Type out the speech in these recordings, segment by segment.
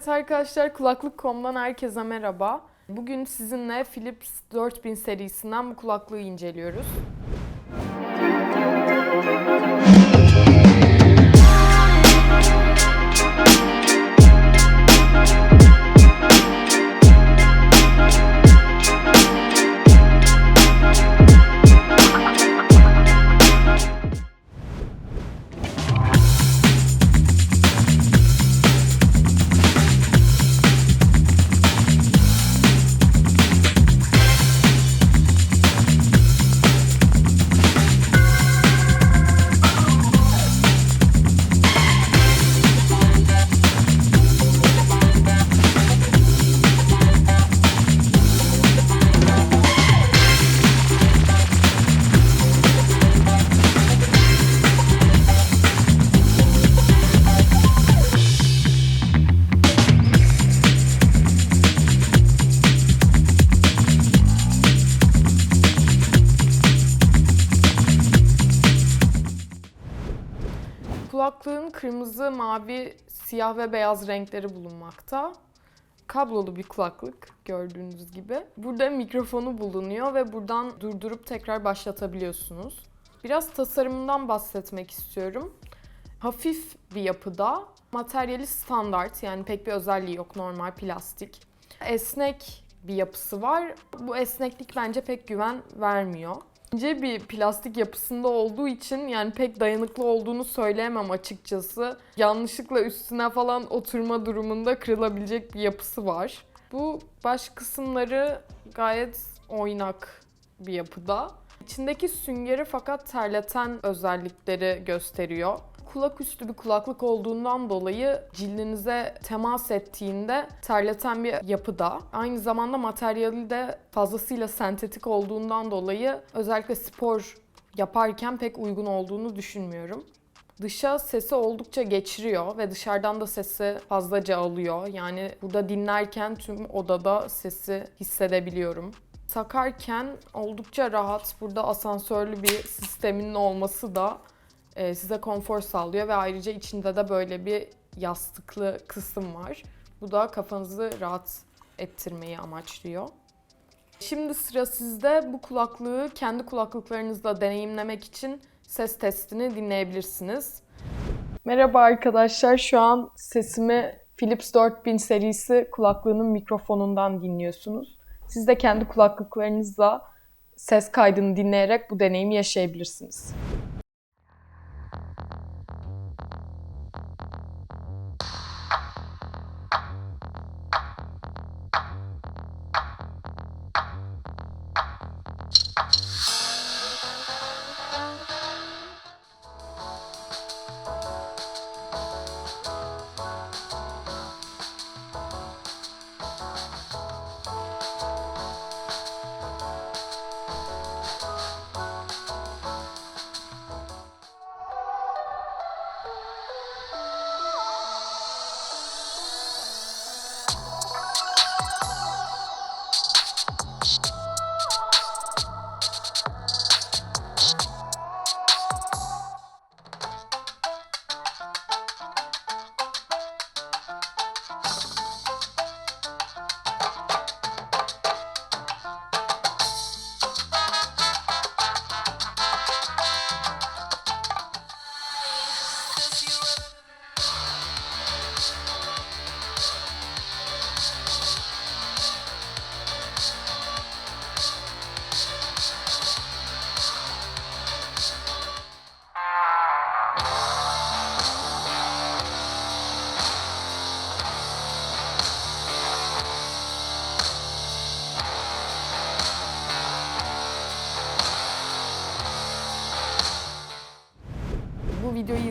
Evet arkadaşlar kulaklık.com'dan herkese merhaba. Bugün sizinle Philips 4000 serisinden bu kulaklığı inceliyoruz. Kulaklığın kırmızı, mavi, siyah ve beyaz renkleri bulunmakta. Kablolu bir kulaklık gördüğünüz gibi. Burada mikrofonu bulunuyor ve buradan durdurup tekrar başlatabiliyorsunuz. Biraz tasarımından bahsetmek istiyorum. Hafif bir yapıda, materyali standart yani pek bir özelliği yok normal plastik. Esnek bir yapısı var. Bu esneklik bence pek güven vermiyor. İnce bir plastik yapısında olduğu için yani pek dayanıklı olduğunu söyleyemem açıkçası. Yanlışlıkla üstüne falan oturma durumunda kırılabilecek bir yapısı var. Bu baş kısımları gayet oynak bir yapıda. İçindeki süngeri fakat terleten özellikleri gösteriyor. Kulak üstü bir kulaklık olduğundan dolayı cildinize temas ettiğinde terleten bir yapıda. Aynı zamanda materyali de fazlasıyla sentetik olduğundan dolayı özellikle spor yaparken pek uygun olduğunu düşünmüyorum. Dışa sesi oldukça geçiriyor ve dışarıdan da sesi fazlaca alıyor. Yani burada dinlerken tüm odada sesi hissedebiliyorum. Takarken oldukça rahat. Burada asansörlü bir sisteminin olması da size konfor sağlıyor ve ayrıca içinde de böyle bir yastıklı kısım var. Bu da kafanızı rahat ettirmeyi amaçlıyor. Şimdi sıra sizde bu kulaklığı kendi kulaklıklarınızla deneyimlemek için ses testini dinleyebilirsiniz. Merhaba arkadaşlar, şu an sesimi Philips 4000 serisi kulaklığının mikrofonundan dinliyorsunuz. Siz de kendi kulaklıklarınızla ses kaydını dinleyerek bu deneyimi yaşayabilirsiniz.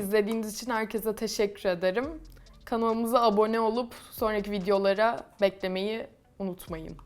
İzlediğiniz için herkese teşekkür ederim. Kanalımıza abone olup sonraki videolara beklemeyi unutmayın.